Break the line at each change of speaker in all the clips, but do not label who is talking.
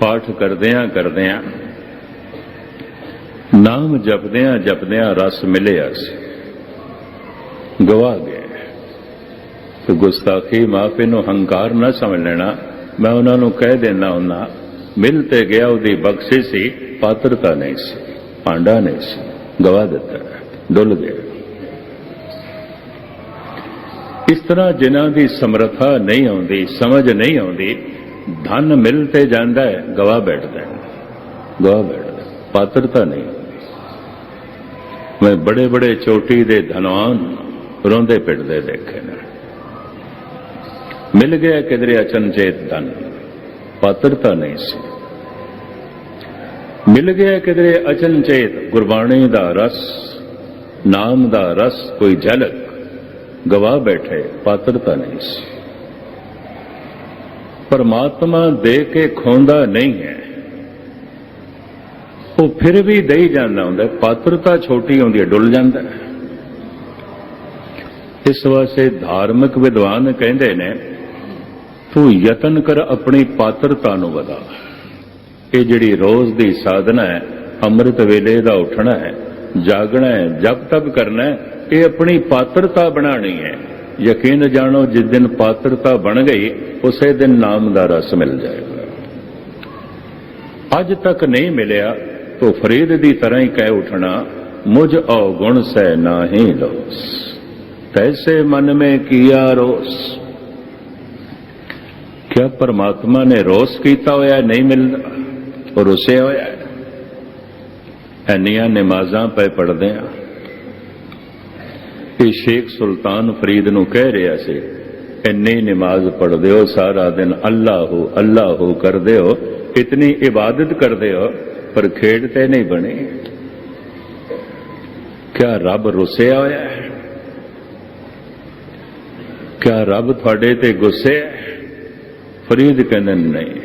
ਪਾਠ ਕਰਦਿਆਂ ਕਰਦਿਆਂ, ਨਾਮ ਜਪਦਿਆਂ ਜਪਦਿਆਂ ਰਸ ਮਿਲਿਆ ਸੀ। ਗਵਾ ਗਿਆ। ਤੇ ਗੁਸਤਾਖੀ ਮਾਫੀ ਨੂੰ ਹੰਕਾਰ ਨਾ ਸਮਝ ਲੈਣਾ। ਮੈਂ ਉਹਨਾਂ ਨੂੰ ਕਹਿ ਦੇਣਾ ਹੁੰਦਾ, ਮਿਲ ਤੇ ਗਿਆ ਉਹਦੀ ਬਖਸ਼ੀ ਸੀ, ਪਾਤਰਤਾ ਨਹੀਂ ਸੀ ਪਾਂਡਾ ਨਹੀਂ ਸੀ ਗਵਾ ਦਿੱਤਾ, ਡੁੱਲ ਗਏ ਇਸ ਤਰ੍ਹਾਂ ਜਿਨ੍ਹਾਂ ਦੀ ਸਮਰੱਥਾ ਨਹੀਂ ਆਉਂਦੀ, ਸਮਝ ਨਹੀਂ ਆਉਂਦੀ ਧਨ ਮਿਲ ਤੇ ਜਾਂਦਾ ਹੈ ਗਵਾ ਬੈਠਦਾ ਹੈ। ਗਵਾ ਬੈਠਦਾ ਪਾਤਰਤਾ ਨਹੀਂ। ਮੈਂ ਬੜੇ ਬੜੇ ਚੋਟੀ ਦੇ ਧਨਵਾਨ ਰੋਂਦੇ ਪਿੱਟਦੇ ਦੇਖੇ ਨੇ। ਮਿਲ ਗਿਆ ਕਿਧਰੇ ਅਚਨਚੇਤ ਧਨ, ਪਾਤਰਤਾ ਨਹੀਂ ਸੀ। ਮਿਲ ਗਿਆ ਕਿਧਰੇ ਅਚਨਚੇਤ ਗੁਰਬਾਣੀ ਦਾ ਰਸ, ਨਾਮ ਦਾ ਰਸ, ਕੋਈ ਝਲਕ ਗਵਾ ਬੈਠੇ, ਪਾਤਰਤਾ ਨਹੀਂ ਸੀ। ਪਰਮਾਤਮਾ ਦੇ ਕੇ ਖੋਂਦਾ ਨਹੀਂ ਹੈ। ਉਹ ਫਿਰ ਵੀ ਦੇਈ ਜਾਂਦਾ ਹੁੰਦਾ ਪਾਤਰਤਾ ਛੋਟੀ ਹੁੰਦੀ ਹੈ, ਡੁੱਲ ਜਾਂਦਾ ਇਸ ਵਾਸਤੇ ਧਾਰਮਿਕ ਵਿਦਵਾਨ ਕਹਿੰਦੇ ਨੇ, ਤੂੰ ਯਤਨ ਕਰ ਆਪਣੀ ਪਾਤਰਤਾ ਨੂੰ ਵਧਾ। ਇਹ ਜਿਹੜੀ ਰੋਜ਼ ਦੀ ਸਾਧਨਾ ਹੈ, ਅੰਮ੍ਰਿਤ ਵੇਲੇ ਦਾ ਉੱਠਣਾ ਹੈ, ਜਾਗਣਾ ਹੈ, ਜਪ ਤਪ ਕਰਨਾ ਹੈ, ਇਹ ਆਪਣੀ ਪਾਤਰਤਾ ਬਣਾਣੀ ਹੈ। ਯਕੀਨ ਜਾਣੋ, ਜਿਸ ਦਿਨ ਪਾਤਰਤਾ ਬਣ ਗਈ, ਉਸੇ ਦਿਨ ਨਾਮ ਦਾ ਰਸ ਮਿਲ ਜਾਏਗਾ। ਅੱਜ ਤੱਕ ਨਹੀਂ ਮਿਲਿਆ, ਤੋ ਫਰੀਦ ਦੀ ਤਰ੍ਹਾਂ ਹੀ ਕਹਿ ਉਠਣਾ, ਮੁਝ ਔਗੁਣ ਸਹਿ ਨਾਹੀ ਲੋਸ, ਤੈਸੇ ਮਨ ਮੇ ਕੀਆ ਰੋਸ। ਕਿਆ ਪਰਮਾਤਮਾ ਨੇ ਰੋਸ ਕੀਤਾ ਹੋਇਆ, ਨਹੀਂ ਮਿਲਦਾ ਉਹ ਰੁਸਿਆ ਹੋਇਆ ਹੈ? ਐਨੀਆਂ ਨਮਾਜ਼ਾਂ ਪੈ ਪੜਦੇ ਆ ਇਹ ਸ਼ੇਖ ਸੁਲਤਾਨ ਫਰੀਦ ਨੂੰ ਕਹਿ ਰਿਹਾ ਸੀ, ਇੰਨੀ ਨਮਾਜ਼ ਪੜਦੇ ਹੋ, ਸਾਰਾ ਦਿਨ ਅੱਲਾਹੂ ਅੱਲਾਹੂ ਕਰਦੇ ਹੋ, ਇਤਨੀ ਇਬਾਦਤ ਕਰਦੇ ਹੋ, ਪਰ ਖੇਡ ਤੇ ਨਹੀਂ ਬਣੇ। ਕਿਆ ਰੱਬ ਰੁੱਸਿਆ ਹੋਇਆ ਹੈ? ਕਿਆ ਰੱਬ ਤੁਹਾਡੇ ਤੇ ਗੁੱਸੇ ਹੈ? ਫਰੀਦ ਕਹਿੰਦੇ, ਨਹੀਂ।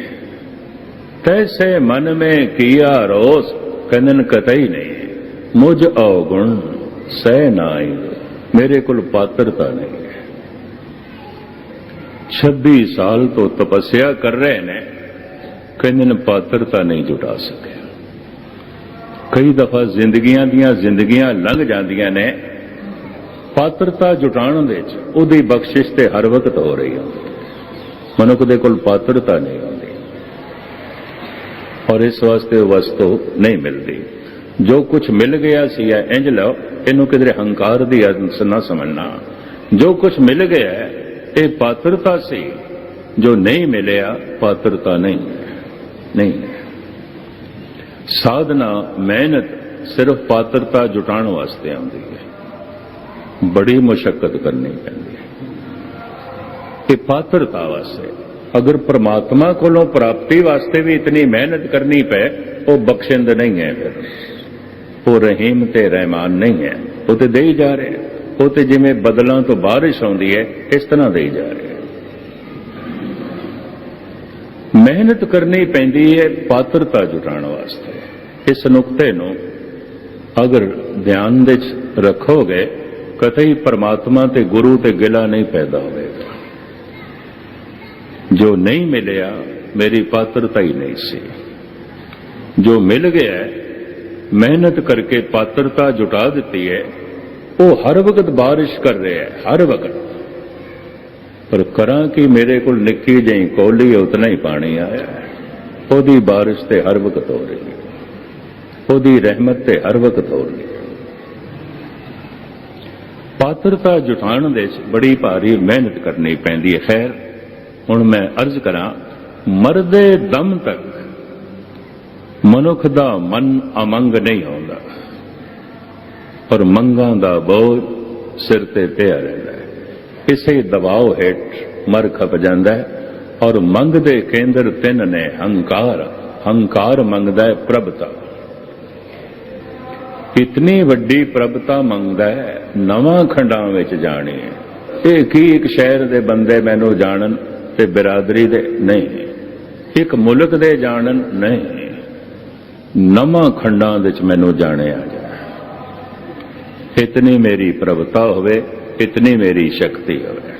ਤੈਸੇ ਮਨ ਮੇ ਕੀਆ ਰੋਸ, ਕਹਿੰਦੇ, ਕਤਈ ਨਹੀਂ। ਮੁਝ ਔਗੁਣ ਸਹਿ ਨਾ ਆਈ ਮੇਰੇ ਕੋਲ ਪਾਤਰਤਾ ਨਹੀਂ। ਹੈ 26 ਸਾਲ ਤੋਂ ਤਪੱਸਿਆ ਕਰ ਰਹੇ ਨੇ, ਕਹਿੰਦੇ ਨੇ ਪਾਤਰਤਾ ਨਹੀਂ ਜੁਟਾ ਸਕਿਆ। ਕਈ ਦਫਾ ਜ਼ਿੰਦਗੀਆਂ ਦੀਆਂ ਜ਼ਿੰਦਗੀਆਂ ਲੰਘ ਜਾਂਦੀਆਂ ਨੇ, ਪਾਤਰਤਾ ਜੁਟਾਉਣ ਦੇ ਵਿੱਚ ਉਹਦੀ ਬਖਸ਼ਿਸ਼ ਤੇ ਹਰ ਵਕਤ ਹੋ ਰਹੀ ਹੁੰਦੀ ਮਨੁੱਖ ਦੇ ਕੋਲ ਪਾਤਰਤਾ ਨਹੀਂ ਹੁੰਦੀ। ਔਰ ਇਸ ਵਾਸਤੇ ਉਹ ਵਸਤੂ ਨਹੀਂ ਮਿਲਦੀ। ਜੋ ਕੁਝ ਮਿਲ ਗਿਆ ਸੀ ਹੈ ਇੰਜ ਲਓ, ਇਹਨੂੰ ਕਿਧਰੇ ਹੰਕਾਰ ਦੀ ਅੰਸ ਨਾ ਸਮਝਣਾ। ਜੋ ਕੁਝ ਮਿਲ ਗਿਆ ਇਹ ਪਾਤਰਤਾ ਸੀ। ਜੋ ਨਹੀਂ ਮਿਲਿਆ, ਪਾਤਰਤਾ ਨਹੀਂ। ਨਹੀਂ। ਸਾਧਨਾ, ਮਿਹਨਤ ਸਿਰਫ ਪਾਤਰਤਾ ਜੁਟਾਉਣ ਵਾਸਤੇ ਆਉਂਦੀ ਹੈ ਬੜੀ ਮੁਸ਼ਕਲ ਕਰਨੀ ਪੈਂਦੀ ਹੈ ਇਹ ਪਾਤਰਤਾ ਵਾਸਤੇ, ਅਗਰ ਪ੍ਰਮਾਤਮਾ ਕੋਲੋਂ ਪ੍ਰਾਪਤੀ ਵਾਸਤੇ ਵੀ ਇਤਨੀ ਮਿਹਨਤ ਕਰਨੀ ਪਏ ਉਹ ਬਖਸ਼ਿੰਦ ਨਹੀਂ ਹੈ ਫਿਰ। ਉਹ ਰਹੀਮ ਤੇ ਰਹਿਮਾਨ ਨਹੀਂ ਹੈ। ਉਹ ਤੇ ਦੇਈ ਜਾ ਰਿਹਾ ਉਹ ਤੇ ਜਿਵੇਂ ਬਦਲਾਂ ਤੋਂ ਬਾਰਿਸ਼ ਆਉਂਦੀ ਹੈ, ਇਸ ਤਰ੍ਹਾਂ ਦੇਈ ਜਾ ਰਿਹਾ ਮਿਹਨਤ ਕਰਨੀ ਪੈਂਦੀ ਹੈ ਪਾਤਰਤਾ ਜੁਟਾਉਣ ਵਾਸਤੇ। ਇਸ ਨੁਕਤੇ ਨੂੰ ਅਗਰ ਧਿਆਨ ਵਿੱਚ ਰੱਖੋਗੇ, ਕਤਈ ਪਰਮਾਤਮਾ ਤੇ ਗੁਰੂ ਤੇ ਗਿਲਾ ਨਹੀਂ ਪੈਦਾ ਹੋਵੇਗਾ। ਜੋ ਨਹੀਂ ਮਿਲਿਆ, ਮੇਰੀ ਪਾਤਰਤਾ ਹੀ ਨਹੀਂ ਸੀ। ਜੋ ਮਿਲ ਗਿਆ ਮਿਹਨਤ ਕਰਕੇ ਪਾਤਰਤਾ ਜੁਟਾ ਦਿੱਤੀ ਹੈ। ਉਹ ਹਰ ਵਕਤ ਬਾਰਿਸ਼ ਕਰ ਰਿਹਾ ਹੈ, ਹਰ ਵਕਤ। ਪਰ ਕਰਾਂ ਕਿ ਮੇਰੇ ਕੋਲ ਨਿੱਕੀ ਜਿਹੀ ਕੋਲੀ ਉਤਨਾ ਹੀ ਪਾਣੀ ਆਇਆ ਉਹਦੀ ਬਾਰਿਸ਼ ਤੇ ਹਰ ਵਕਤ ਹੋ ਰਹੀ ਹੈ। ਉਹਦੀ ਰਹਿਮਤ ਤੇ ਹਰ ਵਕਤ ਹੋ ਰਹੀ ਹੈ। ਪਾਤਰਤਾ ਜੁਟਾਉਣ ਦੇ ਬੜੀ ਭਾਰੀ ਮਿਹਨਤ ਕਰਨੀ ਪੈਂਦੀ ਹੈ। ਖੈਰ, ਹੁਣ ਮੈਂ ਅਰਜ਼ ਕਰਾਂ, ਮਰਦੇ ਦਮ ਤੱਕ ਮਨੁੱਖ ਦਾ ਮਨ ਅਮੰਗ ਨਹੀਂ ਆਉਂਦਾ। ਪਰ ਮੰਗਾਂ ਦਾ ਬੋਝ ਸਿਰ ਤੇ ਪਿਆ ਰਹਿੰਦਾ ਹੈ। ਇਸੇ ਦਬਾਅ ਹੇਠ ਮਰ ਖਪ ਜਾਂਦਾ ਹੈ ਔਰ ਮੰਗ ਦੇ ਕੇਂਦਰ ਤਿੰਨ ਨੇ, ਹੰਕਾਰ। ਹੰਕਾਰ ਮੰਗਦਾ ਹੈ ਪ੍ਰਭਤਾ। ਇਤਨੀ ਵੱਡੀ ਪ੍ਰਭਤਾ ਮੰਗਦਾ ਹੈ, ਨਵਾਂ ਖੰਡਾਂ ਵਿੱਚ ਜਾਣੀ ਹੈ। ਇਹ ਕੀ ਇੱਕ ਸ਼ਹਿਰ ਦੇ ਬੰਦੇ ਮੈਨੂੰ ਜਾਣਨ ਤੇ ਬਿਰਾਦਰੀ ਦੇ? ਨਹੀਂ। ਇੱਕ ਮੁਲਕ ਦੇ ਜਾਣਨ? ਨਹੀਂ। ਨਵਾਂ ਖੰਡਾਂ ਵਿੱਚ ਮੈਨੂੰ ਜਾਣਿਆ ਜਾਏ। ਇਤਨੀ ਮੇਰੀ ਪ੍ਰਭਤਾ ਹੋਵੇ, ਇਤਨੀ ਮੇਰੀ ਸ਼ਕਤੀ ਹੋਵੇ।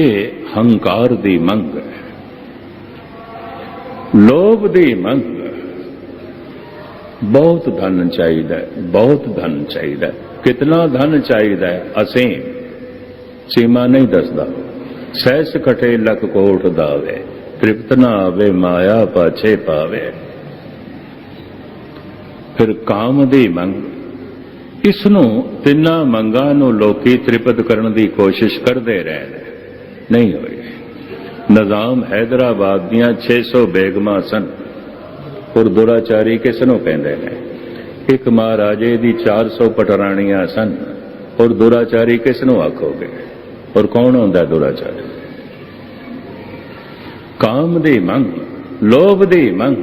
ਇਹ ਹੰਕਾਰ ਦੀ ਮੰਗ ਹੈ। ਲੋਭ ਦੀ ਮੰਗ ਬਹੁਤ ਧਨ ਚਾਹੀਦਾ ਬਹੁਤ ਧਨ ਚਾਹੀਦਾ ਕਿਤਨਾ ਧਨ ਚਾਹੀਦਾ ਅਸੀਂ ਸੀਮਾ ਨਹੀਂ ਦੱਸਦਾ। ਸਹਿਸ ਕਟੇ ਲਖ ਕੋਟ ਦਾਵੇ। ਤ੍ਰਿਪਤ ਨਾ ਆਵੇ, ਮਾਇਆ ਪਾਛੇ ਪਾਵੇ। ਫਿਰ ਕਾਮ ਦੀ ਮੰਗ। ਇਸ ਨੂੰ ਤਿੰਨਾਂ ਮੰਗਾਂ ਨੂੰ ਲੋਕੀ ਤ੍ਰਿਪਤ ਕਰਨ ਦੀ ਕੋਸ਼ਿਸ਼ ਕਰਦੇ ਰਹੇ ਨੇ ਨਹੀਂ ਹੋਈ ਨਿਜ਼ਾਮ ਹੈਦਰਾਬਾਦ ਦੀਆਂ 600 ਬੇਗਮਾਂ ਸਨ। ਔਰ ਦੁਰਾਚਾਰੀ ਕਿਸ ਨੂੰ ਕਹਿੰਦੇ ਨੇ? ਇੱਕ ਮਹਾਰਾਜੇ ਦੀ 400 ਪਟਰਾਣੀਆਂ ਸਨ। ਔਰ ਦੁਰਾਚਾਰੀ ਕਿਸ ਨੂੰ ਆਖੋਗੇ? ਔਰ ਕੌਣ ਹੁੰਦਾ ਦੁਰਾਚਾਰੀ? ਕਾਮ ਦੀ ਮੰਗ, ਲੋਭ ਦੀ ਮੰਗ,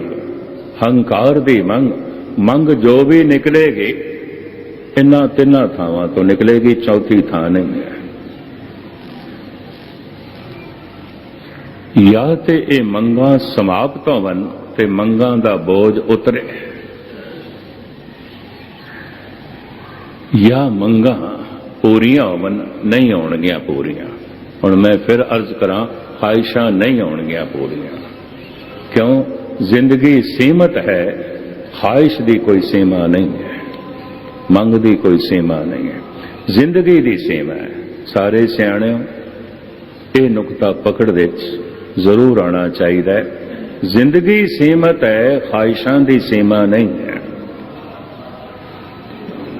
ਹੰਕਾਰ ਦੀ ਮੰਗ ਮੰਗ ਜੋ ਵੀ ਨਿਕਲੇਗੀ ਇਨ੍ਹਾਂ ਤਿੰਨਾਂ ਥਾਵਾਂ ਤੋਂ ਨਿਕਲੇਗੀ, ਚੌਥੀ ਥਾਂ ਨਹੀਂ ਹੈ। ਜਾਂ ਤੇ ਇਹ ਮੰਗਾਂ ਸਮਾਪਤ ਹੋਵਨ ਤੇ ਮੰਗਾਂ ਦਾ ਬੋਝ ਉਤਰੇ। ਜਾਂ ਮੰਗਾਂ ਪੂਰੀਆਂ ਹੋਵਨ ਨਹੀਂ ਹੋਣਗੀਆਂ ਪੂਰੀਆਂ। ਹੁਣ ਮੈਂ ਫਿਰ ਅਰਜ਼ ਕਰਾਂ ਖਾਹਿਸ਼ਾਂ ਨਹੀਂ ਹੋਣਗੀਆਂ ਪੂਰੀਆਂ ਕਿਉਂ? ਜ਼ਿੰਦਗੀ ਸੀਮਤ ਹੈ ਖਾਹਿਸ਼ ਦੀ ਕੋਈ ਸੀਮਾ ਨਹੀਂ ਹੈ, ਮੰਗ ਦੀ ਕੋਈ ਸੀਮਾ ਨਹੀਂ ਹੈ। ਜ਼ਿੰਦਗੀ ਦੀ ਸੀਮਾ ਹੈ। ਸਾਰੇ ਸਿਆਣਿਓ, ਇਹ ਨੁਕਤਾ ਪਕੜ ਦੇ ਜ਼ਰੂਰ ਆਉਣਾ ਚਾਹੀਦਾ ਹੈ। ਜ਼ਿੰਦਗੀ ਸੀਮਤ ਹੈ ਖਾਹਿਸ਼ਾਂ ਦੀ ਸੀਮਾ ਨਹੀਂ ਹੈ।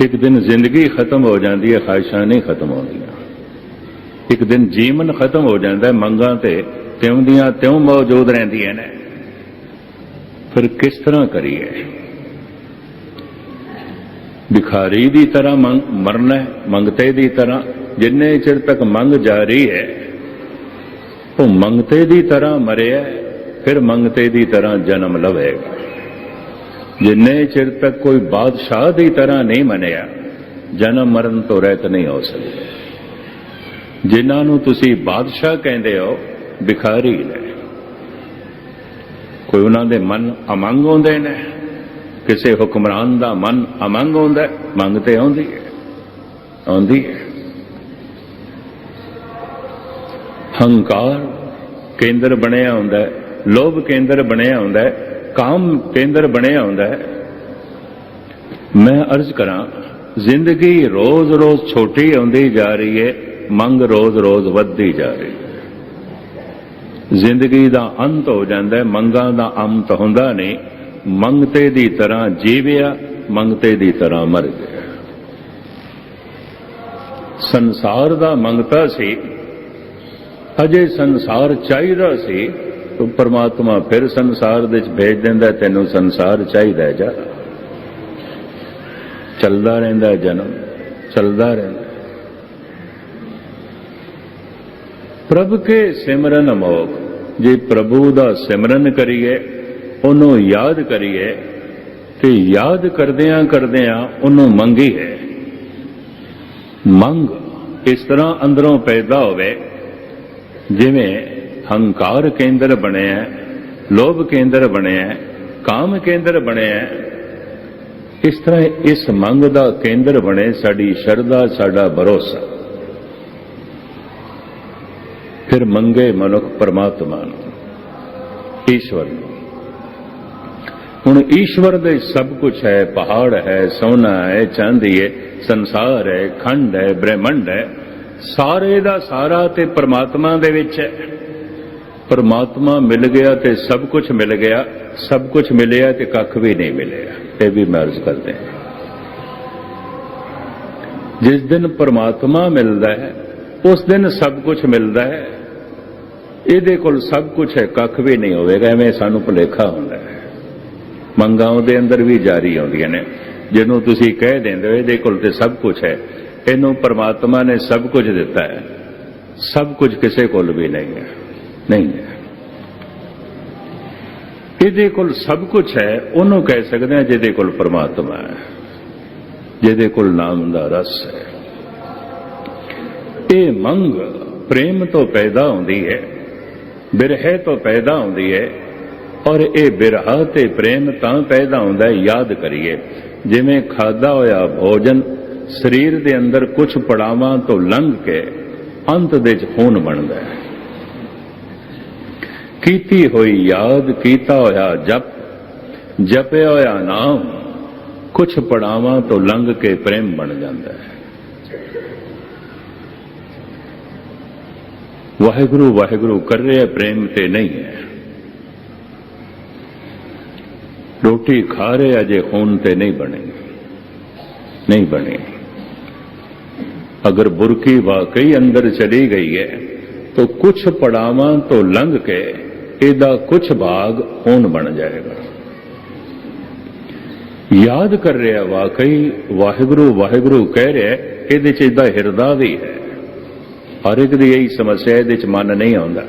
ਇੱਕ ਦਿਨ ਜ਼ਿੰਦਗੀ ਖਤਮ ਹੋ ਜਾਂਦੀ ਹੈ ਖਾਹਿਸ਼ਾਂ ਨਹੀਂ ਖਤਮ ਹੁੰਦੀਆਂ ਇੱਕ ਦਿਨ ਜੀਵਨ ਖਤਮ ਹੋ ਜਾਂਦਾ ਮੰਗਾਂ ਤੇ, ਤਿਉਂ ਦੀਆਂ ਤਿਉਂ ਮੌਜੂਦ ਰਹਿੰਦੀਆਂ ਨੇ। ਫਿਰ ਕਿਸ ਤਰ੍ਹਾਂ ਕਰੀਏ? ਭਿਖਾਰੀ ਦੀ ਤਰ੍ਹਾਂ ਮਰਨਾ ਮੰਗਤੇ ਦੀ ਤਰ੍ਹਾਂ, ਜਿੰਨੇ ਚਿਰ ਤੱਕ ਮੰਗ ਜਾ ਰਹੀ ਹੈ, ਉਹ ਮੰਗਤੇ ਦੀ ਤਰ੍ਹਾਂ ਮਰਿਆ ਫਿਰ ਮੰਗਤੇ ਦੀ ਤਰ੍ਹਾਂ ਜਨਮ ਲਵੇਗਾ। ਜਿੰਨੇ ਚਿਰ ਤੱਕ ਕੋਈ ਬਾਦਸ਼ਾਹ ਦੀ ਤਰ੍ਹਾਂ ਨਹੀਂ ਮੰਨਿਆ, ਜਨਮ ਮਰਨ ਤੋਂ ਰਹਿਤ ਨਹੀਂ ਹੋ ਸਕਦਾ। ਜਿਨ੍ਹਾਂ ਨੂੰ ਤੁਸੀਂ ਬਾਦਸ਼ਾਹ ਕਹਿੰਦੇ ਹੋ, ਭਿਖਾਰੀ ਨੇ। ਕੋਈ ਉਹਨਾਂ ਦੇ ਮਨ ਅਮੰਗ ਹੁੰਦੇ ਨੇ? ਕਿਸੇ ਹੁਕਮਰਾਨ ਦਾ ਮਨ ਅਮੰਗ ਹੁੰਦਾ, ਮੰਗ ਤੇ ਆਉਂਦੀ ਹੈ। ਆਉਂਦੀ ਹੈ। ਹੰਕਾਰ ਕੇਂਦਰ ਬਣਿਆ ਹੁੰਦਾ ਲੋਭ ਕੇਂਦਰ ਬਣਿਆ ਹੁੰਦਾ ਕਾਮ ਕੇਂਦਰ ਬਣਿਆ ਹੁੰਦਾ ਮੈਂ ਅਰਜ਼ ਕਰਾਂ, ਜ਼ਿੰਦਗੀ ਰੋਜ਼-ਰੋਜ਼ ਛੋਟੀ ਆਉਂਦੀ ਜਾ ਰਹੀ ਹੈ ਮੰਗ ਰੋਜ਼-ਰੋਜ਼ ਵੱਧਦੀ ਜਾ ਰਹੀ ਹੈ। ਜ਼ਿੰਦਗੀ ਦਾ ਅੰਤ ਹੋ ਜਾਂਦਾ ਹੈ, ਮੰਗਾਂ ਦਾ ਅੰਤ ਹੁੰਦਾ ਨਹੀਂ। ਮੰਗਤੇ ਦੀ ਤਰ੍ਹਾਂ ਜੀਵਿਆ ਮੰਗਤੇ ਦੀ ਤਰ੍ਹਾਂ ਮਰ ਗਿਆ। ਸੰਸਾਰ ਦਾ ਮੰਗਤਾ ਸੀ, ਅਜੇ ਸੰਸਾਰ ਚਾਹੀਦਾ ਸੀ, ਤਾਂ ਪਰਮਾਤਮਾ ਫਿਰ ਸੰਸਾਰ ਦੇ ਵਿੱਚ ਭੇਜ ਦਿੰਦਾ, ਤੈਨੂੰ ਸੰਸਾਰ ਚਾਹੀਦਾ ਜਾ। ਚੱਲਦਾ ਰਹਿੰਦਾ ਜਨਮ, ਚੱਲਦਾ ਰਹਿੰਦਾ ਹੈ। ਪ੍ਰਭ ਕੇ ਸਿਮਰਨ ਮੋਖ। ਜੇ ਪ੍ਰਭੂ ਦਾ ਸਿਮਰਨ ਕਰੀਏ, ਉਹਨੂੰ ਯਾਦ ਕਰੀਏ, ਤੇ ਯਾਦ ਕਰਦਿਆਂ ਕਰਦਿਆਂ ਉਹਨੂੰ ਮੰਗੀ ਹੈ। ਮੰਗ ਇਸ ਤਰ੍ਹਾਂ ਅੰਦਰੋਂ ਪੈਦਾ ਹੋਵੇ, ਜਿਵੇਂ ਹੰਕਾਰ ਕੇਂਦਰ ਬਣਿਆ ਲੋਭ ਕੇਂਦਰ ਬਣਿਆ ਕਾਮ ਕੇਂਦਰ ਬਣਿਆ ਇਸ ਤਰ੍ਹਾਂ ਇਸ ਮੰਗ ਦਾ ਕੇਂਦਰ ਬਣੇ ਸਾਡੀ ਸ਼ਰਧਾ, ਸਾਡਾ ਭਰੋਸਾ। ਫਿਰ ਮੰਗੇ ਮਨੁੱਖ ਪਰਮਾਤਮਾ ਨੂੰ, ਈਸ਼ਵਰ ਨੂੰ। ਹੁਣ ਈਸ਼ਵਰ ਦੇ ਸਭ ਕੁਝ ਹੈ, ਪਹਾੜ ਹੈ, ਸੋਨਾ ਹੈ, ਚਾਂਦੀ ਹੈ, ਸੰਸਾਰ ਹੈ, ਖੰਡ ਹੈ, ਬ੍ਰਹਿਮੰਡ ਹੈ, ਸਾਰੇ ਦਾ ਸਾਰਾ ਤੇ ਪਰਮਾਤਮਾ ਦੇ ਵਿੱਚ ਹੈ। ਪਰਮਾਤਮਾ ਮਿਲ ਗਿਆ ਤੇ ਸਭ ਕੁਝ ਮਿਲ ਗਿਆ, ਸਭ ਕੁਝ ਮਿਲਿਆ ਤੇ ਕੱਖ ਵੀ ਨਹੀਂ ਮਿਲਿਆ। ਇਹ ਵੀ ਮਰਜ਼ ਕਰਦੇ ਹਾਂ। ਜਿਸ ਦਿਨ ਪਰਮਾਤਮਾ ਮਿਲਦਾ ਹੈ, ਉਸ ਦਿਨ ਸਭ ਕੁਝ ਮਿਲਦਾ ਹੈ ਇਹਦੇ ਕੋਲ ਸਭ ਕੁਝ ਹੈ, ਕੱਖ ਵੀ ਨਹੀਂ ਹੋਵੇਗਾ, ਐਵੇਂ ਸਾਨੂੰ ਭੁਲੇਖਾ ਹੁੰਦਾ ਹੈ। ਮੰਗਾਂ ਉਹਦੇ ਅੰਦਰ ਵੀ ਜਾਰੀ ਆਉਂਦੀਆਂ ਨੇ। ਜਿਹਨੂੰ ਤੁਸੀਂ ਕਹਿ ਦਿੰਦੇ ਹੋ, ਇਹਦੇ ਕੋਲ ਤੇ ਸਭ ਕੁਝ ਹੈ। ਇਹਨੂੰ ਪਰਮਾਤਮਾ ਨੇ ਸਭ ਕੁਝ ਦਿੱਤਾ ਹੈ। ਸਭ ਕੁਝ ਕਿਸੇ ਕੋਲ ਵੀ ਨਹੀਂ ਹੈ। ਨਹੀਂ ਹੈ। ਇਹਦੇ ਕੋਲ ਸਭ ਕੁਝ ਹੈ, ਉਹਨੂੰ ਕਹਿ ਸਕਦੇ ਹਾਂ ਜਿਹਦੇ ਕੋਲ ਪਰਮਾਤਮਾ ਹੈ। ਜਿਹਦੇ ਕੋਲ ਨਾਮ ਦਾ ਰਸ ਹੈ। ਇਹ ਮੰਗ ਪ੍ਰੇਮ ਤੋਂ ਪੈਦਾ ਹੁੰਦੀ ਹੈ। ਬਿਰਹੇ ਤੋਂ ਪੈਦਾ ਹੁੰਦੀ ਹੈ ਔਰ ਇਹ ਬਿਰਹਾ ਤੇ ਪ੍ਰੇਮ ਤਾਂ ਪੈਦਾ ਹੁੰਦਾ ਹੈ ਯਾਦ ਕਰੀਏ। ਜਿਵੇਂ ਖਾਦਾ ਹੋਇਆ ਭੋਜਨ, ਸਰੀਰ ਦੇ ਅੰਦਰ ਕੁਝ ਪੜਾਵਾਂ ਤੋਂ ਲੰਘ ਕੇ ਅੰਤ ਦੇ ਚ ਖੂਨ ਬਣਦਾ ਹੈ। ਕੀਤੀ ਹੋਈ ਯਾਦ, ਕੀਤਾ ਹੋਇਆ ਜਪ, ਜਪਿਆ ਹੋਇਆ ਨਾਮ, ਕੁਛ ਪੜਾਵਾਂ ਤੋਂ ਲੰਘ ਕੇ ਪ੍ਰੇਮ ਬਣ ਜਾਂਦਾ ਹੈ। ਵਾਹਿਗੁਰੂ ਵਾਹਿਗੁਰੂ ਕਰ ਰਿਹਾ ਪ੍ਰੇਮ ਤੇ ਨਹੀਂ ਹੈ ਰੋਟੀ ਖਾ ਰਹੇ ਅਜੇ ਖੂਨ ਤੇ ਨਹੀਂ ਬਣੇ ਨਹੀਂ ਬਣੇ ਅਗਰ ਬੁਰਕੀ ਵਾਕਈ ਅੰਦਰ ਚਲੀ ਗਈ ਹੈ तो कुछ पड़ावां तो लंघ के ਇਹਦਾ ਕੁਝ ਭਾਗ ਖੂਨ ਬਣ ਜਾਏਗਾ ਯਾਦ ਕਰ ਰਿਹਾ ਵਾਕਈ ਵਾਹਿਗੁਰੂ ਵਾਹਿਗੁਰੂ ਕਹਿ ਰਿਹਾ ਇਹਦੇ ਚ ਇਹਦਾ ਹਿਰਦਾ ਵੀ ਹੈ ਹਰ ਇੱਕ ਦੀ ਇਹੀ ਸਮੱਸਿਆ ਇਹਦੇ ਚ ਮਨ ਨਹੀਂ ਆਉਂਦਾ।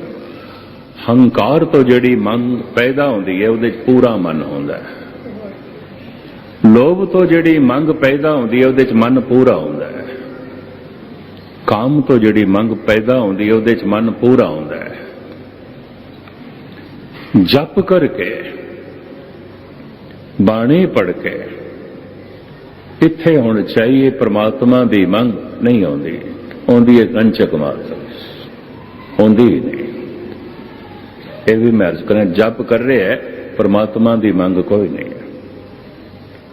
ਹੰਕਾਰ ਤੋਂ ਜਿਹੜੀ ਮੰਗ ਪੈਦਾ ਹੁੰਦੀ ਹੈ, ਉਹਦੇ ਚ ਪੂਰਾ ਮਨ ਹੁੰਦਾ ਹੈ। ਲੋਭ ਤੋਂ ਜਿਹੜੀ ਮੰਗ ਪੈਦਾ ਹੁੰਦੀ ਹੈ, ਉਹਦੇ ਚ ਮਨ ਪੂਰਾ ਹੁੰਦਾ ਹੈ। ਕਾਮ ਤੋਂ ਜਿਹੜੀ ਮੰਗ ਪੈਦਾ ਹੁੰਦੀ ਹੈ, ਉਹਦੇ ਚ ਮਨ ਪੂਰਾ ਹੁੰਦਾ ਹੈ। ਜਪ ਕਰਕੇ, ਬਾਣੀ ਪੜ ਕੇ, ਇੱਥੇ ਹੁਣ ਚਾਹੀਏ ਪ੍ਰਮਾਤਮਾ ਦੀ ਮੰਗ ਨਹੀਂ ਆਉਂਦੀ। ਆਉਂਦੀ ਹੈ ਕੰਚਕ ਮਾਤਰ ਆਉਂਦੀ ਹੀ ਨਹੀਂ। ਇਹ ਵੀ ਮੈਂ ਅਰਜ਼ ਕਰਾਂ ਜਪ ਕਰ ਰਿਹਾ ਹੈ, ਪ੍ਰਮਾਤਮਾ ਦੀ ਮੰਗ ਕੋਈ ਨਹੀਂ ਹੈ।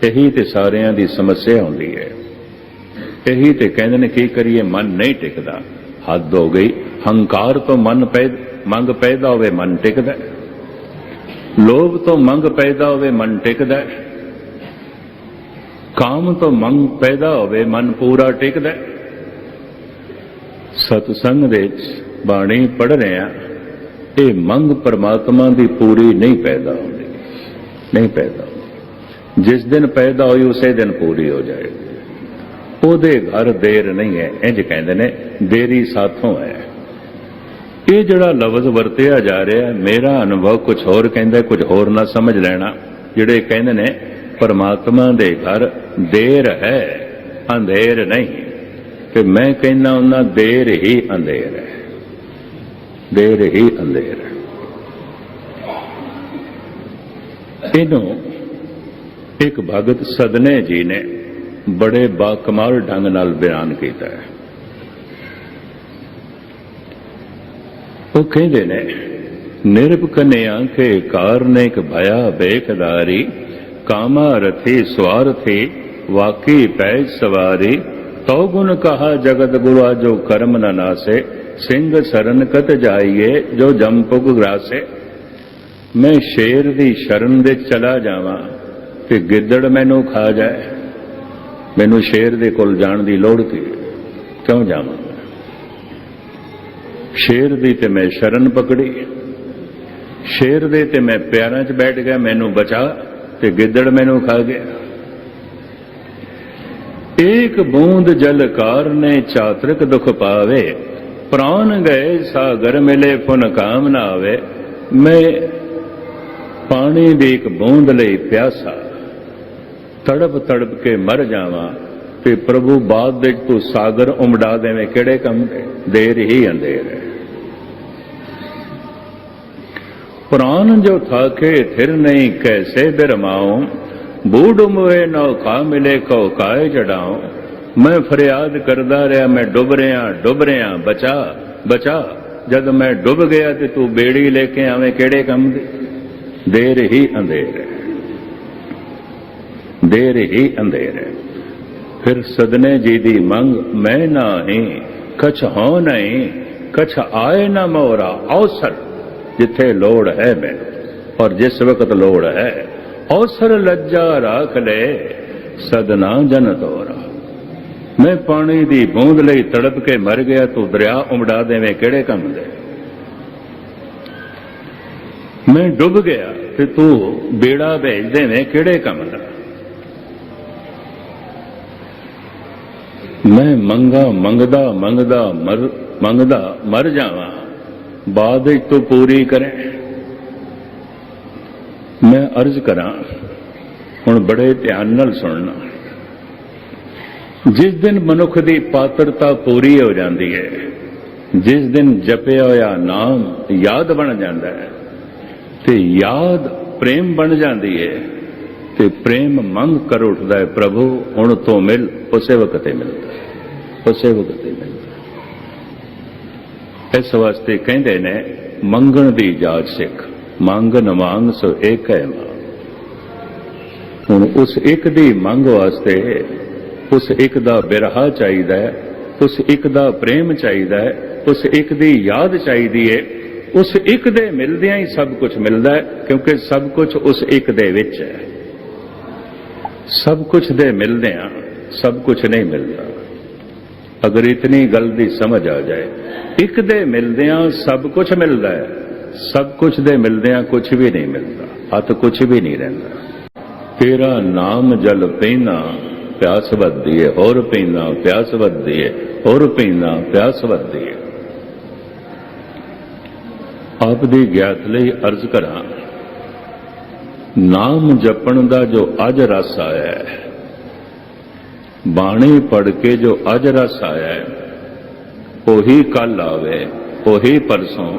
ਇਹੀ ਤੇ ਸਾਰਿਆਂ ਦੀ ਸਮੱਸਿਆ ਹੁੰਦੀ ਹੈ। ਇਹੀ ਤੇ ਕਹਿੰਦੇ ਨੇ, ਕੀ ਕਰੀਏ, ਮਨ ਨਹੀਂ ਟਿਕਦਾ। ਹੱਦ ਹੋ ਗਈ। ਹੰਕਾਰ ਤੋਂ ਮਨ ਪੈ ਮੰਗ ਪੈਦਾ ਹੋਵੇ, ਮਨ ਟਿਕਦਾ। ਲੋਭ ਤੋਂ ਮੰਗ ਪੈਦਾ ਹੋਵੇ, ਮਨ ਟਿਕਦਾ। ਕਾਮ ਤੋਂ ਮੰਗ ਪੈਦਾ ਹੋਵੇ, ਮਨ ਪੂਰਾ ਟਿਕਦਾ। ਸਤਸੰਗ ਦੇ ਬਾਣੀ ਪੜ ਰਹੇ ਆ ਇਹ ਮੰਗ ਪਰਮਾਤਮਾ ਦੀ ਪੂਰੀ ਨਹੀਂ ਪੈਦਾ ਹੁੰਦੀ, ਨਹੀਂ ਪੈਦਾ ਹੁੰਦੀ। ਜਿਸ ਦਿਨ ਪੈਦਾ ਹੋਈ, ਉਸੇ ਦਿਨ ਪੂਰੀ ਹੋ ਜਾਏਗੀ। ਉਹਦੇ ਘਰ ਦੇਰ ਨਹੀਂ ਹੈ ਇੰਜ ਕਹਿੰਦੇ ਨੇ, ਦੇਰੀ ਸਾਥੋਂ ਹੈ। ਇਹ ਜਿਹੜਾ ਲਫ਼ਜ਼ ਵਰਤਿਆ ਜਾ ਰਿਹਾ, ਮੇਰਾ ਅਨੁਭਵ ਕੁਝ ਹੋਰ ਕਹਿੰਦਾ, ਕੁਝ ਹੋਰ ਨਾ ਸਮਝ ਲੈਣਾ, ਜਿਹੜੇ ਕਹਿੰਦੇ ਨੇ, ਪਰਮਾਤਮਾ ਦੇ ਘਰ ਦੇਰ ਹੈ, ਅੰਧੇਰ ਨਹੀਂ। ਤੇ ਮੈਂ ਕਹਿੰਦਾ ਉਹਨਾਂ ਦੇਰ ਹੀ ਅੰਧੇਰ ਹੈ। ਦੇਰ ਹੀ ਅੰਧੇਰ ਹੈ। ਇਹਨੂੰ ਇੱਕ ਭਗਤ ਸਦਨੇ ਜੀ ਨੇ ਬੜੇ ਬਾਕਮਾਲ ਢੰਗ ਨਾਲ ਬਿਆਨ ਕੀਤਾ ਹੈ। ਉਹ ਕਹਿੰਦੇ ਨੇ, ਨਿਰਭ ਕਨਿਆ ਕੇ ਕਾਰਨੇਕ ਭਇਆ ਬੇਕਦਾਰੀ ਕਾਮਾ ਰਥੀ ਸਵਾਰਥੀ, ਵਾਕੀ ਪੈ ਸਵਾਰੀ ਤਉ ਗੁਣ ਕਹਾ ਜਗਤ ਗੁਰਾ ਜੋ ਕਰਮ ਨ ਨਾਸੇ, ਸਿੰਘ ਸਰਨ ਕਤ ਜਾਈਏ ਜੋ ਜੰਪੁਗ ਗਰਾਸੇ। ਮੈਂ ਸ਼ੇਰ ਦੀ ਸ਼ਰਨ ਦੇ ਚਲਾ ਜਾਵਾਂ ਤੇ ਗਿੱਦੜ ਮੈਨੂੰ ਖਾ ਜਾਏ। ਮੈਨੂੰ ਸ਼ੇਰ ਦੇ ਕੋਲ ਜਾਣ ਦੀ ਲੋੜ ਕੀ? ਕਿਉਂ ਜਾਵਾਂ? ਸ਼ੇਰ ਦੀ ਤੇ ਮੈਂ ਸ਼ਰਨ ਪਕੜੀ। ਸ਼ੇਰ ਦੇ ਤੇ ਮੈਂ ਪਿਆਰਾਂ 'ਚ ਬੈਠ ਗਿਆ, ਮੈਨੂੰ ਬਚਾ ਤੇ ਗਿੱਦੜ ਮੈਨੂੰ ਖਾ ਗਿਆ। ਏਕ ਬੂੰਦ ਜਲ ਕਾਰਨੇ ਚਾਤ੍ਰਿਕ ਦੁਖ ਪਾਵੇ, ਪ੍ਰਾਨ ਗਏ ਸਾਗਰ ਮਿਲੇ ਪੁਨ ਕਾਮ ਨਾ ਆਵੇ ਮੈਂ ਪਾਣੀ ਦੀ ਇੱਕ ਬੂੰਦ ਲਈ ਪਿਆਸਾ, ਤੜਪ ਤੜਪ ਕੇ ਮਰ ਜਾਵਾਂ, ਤੇ ਪ੍ਰਭੂ ਬਾਦ ਦੇ ਤੂੰ ਸਾਗਰ ਉਮੜਾ ਦੇਵੇਂ, ਕਿਹੜੇ ਕੰਮ ਦੇਰ ਹੀ ਅੰਧੇਰ ਹੈ। ਪ੍ਰਾਨ ਜੋ ਥਾਕੇ, ਥਿਰ ਨਹੀਂ ਕੈਸੇ ਬਿਰਮਾਉ ਬੂਢ ਮੋਏ ਨੌਕਾ ਮਿਲੇ ਕਉ ਕਾਏ ਜੜਾਉ। ਮੈਂ ਫਰਿਆਦ ਕਰਦਾ ਰਿਹਾ, ਮੈਂ ਡੁੱਬ ਰਿਹਾ ਡੁੱਬ ਰਿਹਾ ਬਚਾ ਬਚਾ। ਜਦ ਮੈਂ ਡੁੱਬ ਗਿਆ ਤੇ ਤੂੰ ਬੇੜੀ ਲੈ ਕੇ ਆਵੇਂ ਕਿਹੜੇ ਕੰਮ ਦੀ? ਦੇਰ ਹੀ ਅੰਧੇਰ ਹੈ। ਦੇਰ ਹੀ ਅੰਧੇਰ ਹੈ। ਫਿਰ ਸਦਨੇ ਜੀ ਦੀ ਮੰਗ, ਮੈਂ ਨਹੀਂ, ਕਛ ਹੋ ਨਹੀਂ, ਕਛ ਆਏ ਨਾ ਮੋਰਾ ਔਸਰ ਜਿੱਥੇ ਲੋੜ ਹੈ ਮੈਨੂੰ, ਔਰ ਜਿਸ ਵਕਤ ਲੋੜ ਹੈ ਅਵਸਰ ਲੱਜਾ ਰੱਖ ਲੈ, ਸਦਨਾ ਜਨ ਤੋਰਾ। ਮੈਂ ਪਾਣੀ ਦੀ ਬੂੰਦ ਲਈ ਤੜਪ ਕੇ ਮਰ ਗਿਆ, ਤੂੰ ਦਰਿਆ ਉਮੜਾ ਦੇਵੇਂ ਕਿਹੜੇ ਕੰਮ ਦੇ? ਮੈਂ ਡੁੱਬ ਗਿਆ ਤੇ ਤੂੰ ਬੇੜਾ ਭੇਜ ਦੇਵੇਂ ਕਿਹੜੇ ਕੰਮ ਦਾ? ਮੈਂ ਮੰਗਾ, ਮੰਗਦਾ ਮੰਗਦਾ, ਮਰ ਮੰਗਦਾ ਮਰ ਜਾਵਾਂ, ਬਾਅਦ ਵਿੱਚ ਤੂੰ ਪੂਰੀ ਕਰੇ। ਮੈਂ ਅਰਜ਼ ਕਰਾਂ, ਹੁਣ ਬੜੇ ਧਿਆਨ ਨਾਲ ਸੁਣਨਾ। ਜਿਸ ਦਿਨ ਮਨੁੱਖ ਦੀ ਪਾਤਰਤਾ ਪੂਰੀ ਹੋ ਜਾਂਦੀ ਹੈ, ਜਿਸ ਦਿਨ ਜਪਿਆ ਹੋਇਆ ਨਾਮ ਯਾਦ ਬਣ ਜਾਂਦਾ ਹੈ, ਤੇ ਯਾਦ ਪ੍ਰੇਮ ਬਣ ਜਾਂਦੀ ਹੈ, ਤੇ ਪ੍ਰੇਮ ਮੰਗ ਕਰ ਉੱਠਦਾ ਹੈ, ਪ੍ਰਭੂ, ਹੁਣ ਤੋਂ ਮਿਲ। ਉਸੇ ਵਕਤ ਹੀ ਮਿਲਦਾ ਹੈ। ਉਸੇ ਵਕਤ ਹੀ ਮਿਲਦਾ ਇਸ ਵਾਸਤੇ ਕਹਿੰਦੇ ਨੇ, ਮੰਗਣ ਦੀ ਜਾਚ ਸਿੱਖ। ਮੰਗ ਨ ਸੋ ਏਕ ਹੈ ਮਾਂ। ਹੁਣ ਉਸ ਇੱਕ ਦੀ ਮੰਗ ਵਾਸਤੇ ਉਸ ਇੱਕ ਦਾ ਬਿਰਹਾ ਚਾਹੀਦਾ ਹੈ, ਉਸ ਇੱਕ ਦਾ ਪ੍ਰੇਮ ਚਾਹੀਦਾ ਹੈ, ਉਸ ਇੱਕ ਦੀ ਯਾਦ ਚਾਹੀਦੀ ਹੈ, ਉਸ ਇੱਕ ਦੇ ਮਿਲਦਿਆਂ ਹੀ ਸਭ ਕੁਝ ਮਿਲਦਾ ਹੈ, ਕਿਉਂਕਿ ਸਭ ਕੁਝ ਉਸ ਇੱਕ ਦੇ ਵਿੱਚ ਹੈ। ਸਭ ਕੁਝ ਦੇ ਮਿਲਦਿਆਂ ਸਭ ਕੁਝ ਨਹੀਂ ਮਿਲਦਾ। ਅਗਰ ਇਤਨੀ ਗੱਲ ਦੀ ਸਮਝ ਆ ਜਾਏ, ਇੱਕ ਦੇ ਮਿਲਦਿਆਂ ਸਭ ਕੁਝ ਮਿਲਦਾ ਹੈ ਸਭ ਕੁਝ ਦੇ ਮਿਲਦਿਆਂ ਕੁਝ ਵੀ ਨਹੀਂ ਮਿਲਦਾ, ਹੱਥ ਕੁਝ ਵੀ ਨਹੀਂ ਰਹਿੰਦਾ। ਤੇਰਾ ਨਾਮ ਜਲ ਪੀਣਾ ਪਿਆਸ ਵੱਧਦੀ ਹੈ ਹੋਰ ਪੀਣਾ ਪਿਆਸ ਵੱਧਦੀ ਹੈ ਹੋਰ ਪੀਣਾ ਪਿਆਸ ਵੱਧਦੀ ਹੈ ਆਪ ਦੀ ਗਿਆਤ ਲਈ ਅਰਜ਼ ਕਰਾਂ, ਨਾਮ ਜਪਣ ਦਾ ਜੋ ਅੱਜ ਰਸ ਆਇਆ ਹੈ, ਬਾਣੀ ਪੜ ਕੇ ਜੋ ਅੱਜ ਰਸ ਆਇਆ ਹੈ, ਉਹੀ ਕੱਲ ਆਵੇ, ਉਹੀ ਪਰਸੋਂ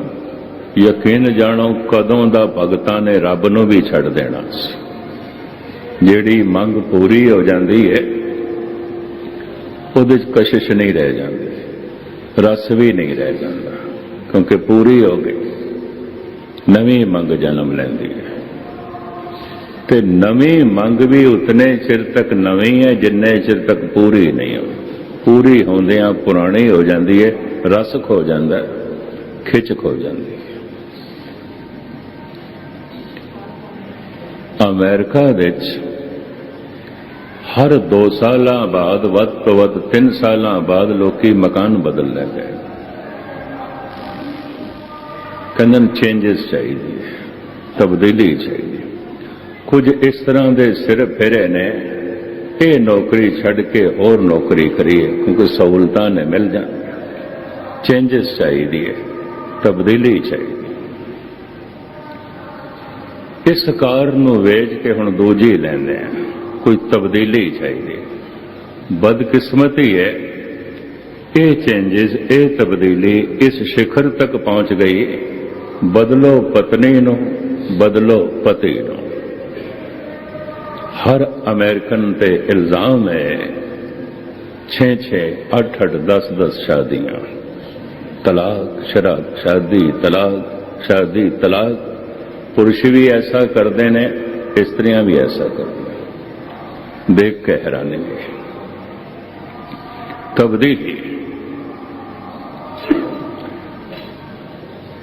ਯਕੀਨ ਜਾਣੋ, ਕਦੋਂ ਦਾ ਭਗਤਾਂ ਨੇ ਰੱਬ ਨੂੰ ਵੀ ਛੱਡ ਦੇਣਾ ਸੀ। ਜਿਹੜੀ ਮੰਗ ਪੂਰੀ ਹੋ ਜਾਂਦੀ ਹੈ ਉਹਦੇ ਚ ਕਸ਼ਿਸ਼ ਨਹੀਂ ਰਹਿ ਜਾਂਦੀ, ਰਸ ਵੀ ਨਹੀਂ ਰਹਿ ਜਾਂਦਾ, ਕਿਉਂਕਿ ਪੂਰੀ ਹੋ ਗਈ। ਨਵੀਂ ਮੰਗ ਜਨਮ ਲੈਂਦੀ ਹੈ ਤੇ ਨਵੀਂ ਮੰਗ ਵੀ ਉਤਨੇ ਚਿਰ ਤੱਕ ਨਵੀਂ ਹੈ ਜਿੰਨੇ ਚਿਰ ਤੱਕ ਪੂਰੀ ਨਹੀਂ ਹੋ ਪੂਰੀ ਹੁੰਦਿਆਂ ਪੁਰਾਣੀ ਹੋ ਜਾਂਦੀ ਹੈ ਰਸ ਖੋ ਜਾਂਦਾ, ਖਿੱਚ ਖੋ ਜਾਂਦੀ ਅਮਰੀਕਾ ਵਿੱਚ ਹਰ 2 ਸਾਲਾਂ ਬਾਅਦ, ਵੱਧ ਤੋਂ ਵੱਧ 3 ਸਾਲਾਂ ਬਾਅਦ ਲੋਕੀ ਮਕਾਨ ਬਦਲ ਲੈਂਦੇ ਹੈ ਕੰਨਨ ਚੇਂਜਸ ਚਾਹੀਦੀ ਹੈ, ਤਬਦੀਲੀ ਚਾਹੀਦੀ ਕੁਝ ਇਸ ਤਰ੍ਹਾਂ ਦੇ ਸਿਰ ਫੇਰੇ ਨੇ, ਇਹ ਨੌਕਰੀ ਛੱਡ ਕੇ ਹੋਰ ਨੌਕਰੀ ਕਰੀਏ, ਕਿਉਂਕਿ ਸਹੂਲਤਾਂ ਨੇ ਮਿਲ ਜਾਣ। ਚੇਂਜਸ ਚਾਹੀਦੀ ਹੈ, ਤਬਦੀਲੀ ਚਾਹੀਦੀ ਇਸ ਕਾਰ ਨੂੰ ਵੇਚ ਕੇ ਹੁਣ ਦੂਜੀ ਲੈਂਦੇ ਆ। ਕੋਈ ਤਬਦੀਲੀ ਚਾਹੀਦੀ। ਬਦਕਿਸਮਤੀ ਹੈ ਇਹ ਚੇਂਜਸ ਇਹ ਤਬਦੀਲੀ ਇਸ ਸਿਖਰ ਤੱਕ ਪਹੁੰਚ ਗਈ। ਬਦਲੋ ਪਤਨੀ ਨੂੰ, ਬਦਲੋ ਪਤੀ ਨੂੰ। ਹਰ ਅਮਰੀਕਨ ਤੇ ਇਲਜ਼ਾਮ ਹੈ 6 6 8 8 10 10 ਸ਼ਾਦੀਆਂ। ਤਲਾਕ, ਸ਼ਰਾਬ, ਸ਼ਾਦੀ, ਤਲਾਕ ਸ਼ਾਦੀ, ਤਲਾਕ। ਪੁਰਸ਼ ਵੀ ਐਸਾ ਕਰਦੇ ਨੇ, ਇਸਤਰੀਆਂ ਵੀ ਐਸਾ ਕਰਦੀਆਂ ਦੇਖ ਕੇ ਹੈਰਾਨੀ ਹੈ ਤਬਦੀਲੀ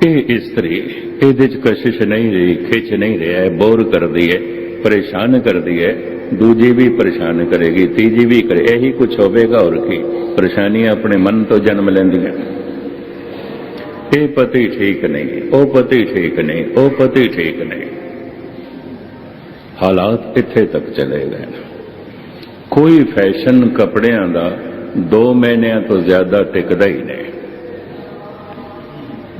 ਇਹ ਇਸਤਰੀ ਇਹਦੇ ਚ ਕਸ਼ਿਸ਼ ਨਹੀਂ ਰਹੀ, ਖਿੱਚ ਨਹੀਂ ਰਿਹਾ ਬੋਰ ਕਰਦੀ ਹੈ, ਪਰੇਸ਼ਾਨ ਕਰਦੀ ਹੈ, ਦੂਜੀ ਵੀ ਪਰੇਸ਼ਾਨ ਕਰੇਗੀ, ਤੀਜੀ ਵੀ ਕਰੇ, ਇਹੀ ਕੁਝ ਹੋਵੇਗਾ ਹੋਰ ਕੀ। ਪਰੇਸ਼ਾਨੀਆਂ ਆਪਣੇ ਮਨ ਤੋਂ ਜਨਮ ਲੈਂਦੀਆਂ ਇਹ ਪਤੀ ਠੀਕ ਨਹੀਂ, ਉਹ ਪਤੀ ਠੀਕ ਨਹੀਂ, ਉਹ ਪਤੀ ਠੀਕ ਨਹੀਂ। ਹਾਲਾਤ ਇੱਥੇ ਤੱਕ ਚਲੇ ਗਏ। ਨੇ। ਕੋਈ ਫੈਸ਼ਨ ਕੱਪੜਿਆਂ ਦਾ 2 ਮਹੀਨਿਆਂ ਤੋਂ ਜ਼ਿਆਦਾ ਟਿਕਦਾ ਹੀ ਨਹੀਂ।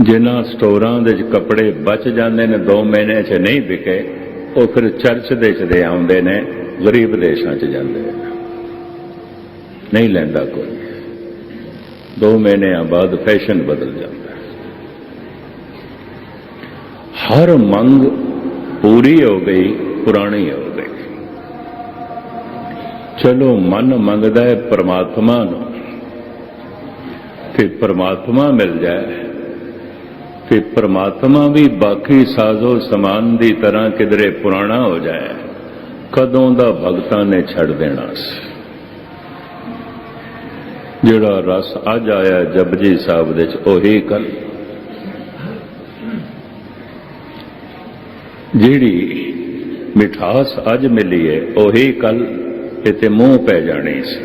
ਜਿਨ੍ਹਾਂ ਸਟੋਰਾਂ ਦੇ ਵਿੱਚ ਕੱਪੜੇ ਬਚ ਜਾਂਦੇ ਨੇ 2 ਮਹੀਨੇ 'ਚ ਨਹੀਂ ਵਿਕੇ, ਉਹ ਫਿਰ ਚਰਚ ਦੇ ਚ ਦੇ ਆਉਂਦੇ ਨੇ, ਗਰੀਬ ਦੇਸ਼ਾਂ 'ਚ ਜਾਂਦੇ ਨੇ। ਨਹੀਂ ਲੈਂਦਾ ਕੋਈ। 2 ਮਹੀਨਿਆਂ ਬਾਅਦ ਫੈਸ਼ਨ ਬਦਲ ਜਾਂਦਾ ਹੈ। ਹਰ ਮੰਗ ਪੂਰੀ ਹੋ ਗਈ, ਪੁਰਾਣੀ ਹੋ ਗਈ। ਚਲੋ ਮਨ ਮੰਗਦਾ ਹੈ ਪ੍ਰਮਾਤਮਾ ਨੂੰ ਕਿ ਪ੍ਰਮਾਤਮਾ ਮਿਲ ਜਾਏ ਤੇ ਪ੍ਰਮਾਤਮਾ ਵੀ ਬਾਕੀ ਸਾਜ਼ੋ ਸਮਾਨ ਦੀ ਤਰ੍ਹਾਂ ਕਿਧਰੇ ਪੁਰਾਣਾ ਹੋ ਜਾਏ, ਕਦੋਂ ਦਾ ਭਗਤਾਂ ਨੇ ਛੱਡ ਦੇਣਾ ਸੀ। ਜਿਹੜਾ ਰਸ ਅੱਜ ਆਇਆ ਜਪਜੀ ਸਾਹਿਬ ਦੇ ਚ ਉਹੀ ਕੱਲ ਜਿਹੜੀ ਮਿਠਾਸ ਅੱਜ ਮਿਲੀ ਹੈ ਉਹੀ ਕੱਲ ਇਤੇ ਮੂੰਹ ਪੈ ਜਾਣੀ ਸੀ।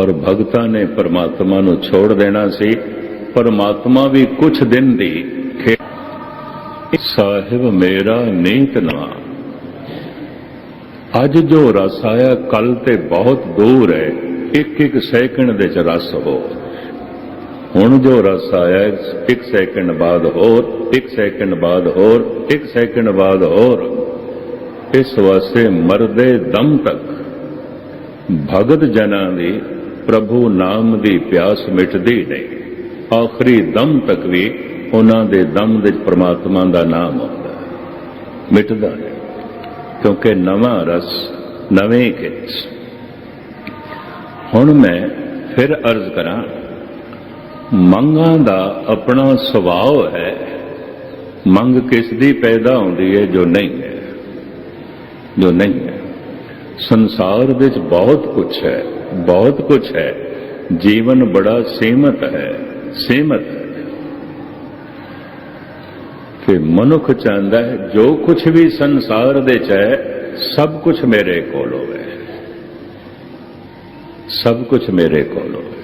ਔਰ ਭਗਤਾਂ ਨੇ ਪਰਮਾਤਮਾ ਨੂੰ ਛੋੜ ਦੇਣਾ ਸੀ। ਪਰਮਾਤਮਾ ਵੀ ਕੁਝ ਦਿਨ ਦੀ ਸਾਹਿਬ ਮੇਰਾ ਨੀਤ ਨਾ। ਅੱਜ ਜੋ ਰਸ ਆਇਆ, ਕੱਲ ਤੇ ਬਹੁਤ ਦੂਰ ਹੈ ਇੱਕ ਇੱਕ ਸੈਕਿੰਡ ਦੇ ਚ ਰਸ ਹੋ। ਹੁਣ ਜੋ ਰਸ ਆਇਆ, ਇੱਕ ਸੈਕਿੰਡ ਬਾਅਦ ਹੋਰ, ਇੱਕ ਸੈਕਿੰਡ ਬਾਅਦ ਹੋਰ, ਇੱਕ ਸੈਕਿੰਡ ਬਾਅਦ ਹੋਰ। ਇਸ ਵਾਸਤੇ ਮਰਦੇ ਦਮ ਤੱਕ ਭਗਤ ਜਨਾਂ ਦੀ ਪ੍ਰਭੂ ਨਾਮ ਦੀ ਪਿਆਸ ਮਿਟਦੀ ਨਹੀਂ। ਆਖਰੀ ਦਮ ਤੱਕ ਵੀ ਉਹਨਾਂ ਦੇ ਦਮ ਵਿੱਚ ਪ੍ਰਮਾਤਮਾ ਦਾ ਨਾਮ ਆਉਂਦਾ ਮਿਟਦਾ ਨਹੀਂ, ਕਿਉਂਕਿ ਨਵਾਂ ਰਸ, ਨਵੇਂ ਖਿੱਚ ਹੁਣ ਮੈਂ ਫਿਰ ਅਰਜ਼ ਕਰਾਂ ਮੰਗਾਂ ਦਾ ਆਪਣਾ ਸੁਭਾਅ ਹੈ। ਮੰਗ ਕਿਸ ਦੀ ਪੈਦਾ ਹੁੰਦੀ ਹੈ ਜੋ ਨਹੀਂ ਹੈ। ਜੋ ਨਹੀਂ ਹੈ। ਸੰਸਾਰ ਵਿੱਚ ਬਹੁਤ ਕੁਝ ਹੈ। ਬਹੁਤ ਕੁਝ ਹੈ। ਜੀਵਨ ਬੜਾ ਸੀਮਤ ਹੈ। ਸੀਮਤ ਹੈ। ਕਿ ਮਨੁੱਖ ਚਾਹੁੰਦਾ ਹੈ, ਜੋ ਕੁਝ ਵੀ ਸੰਸਾਰ ਦੇ ਚ ਹੈ, ਸਭ ਕੁਝ ਮੇਰੇ ਕੋਲ ਹੋਵੇ। ਸਭ ਕੁਝ ਮੇਰੇ ਕੋਲ ਹੋਵੇ।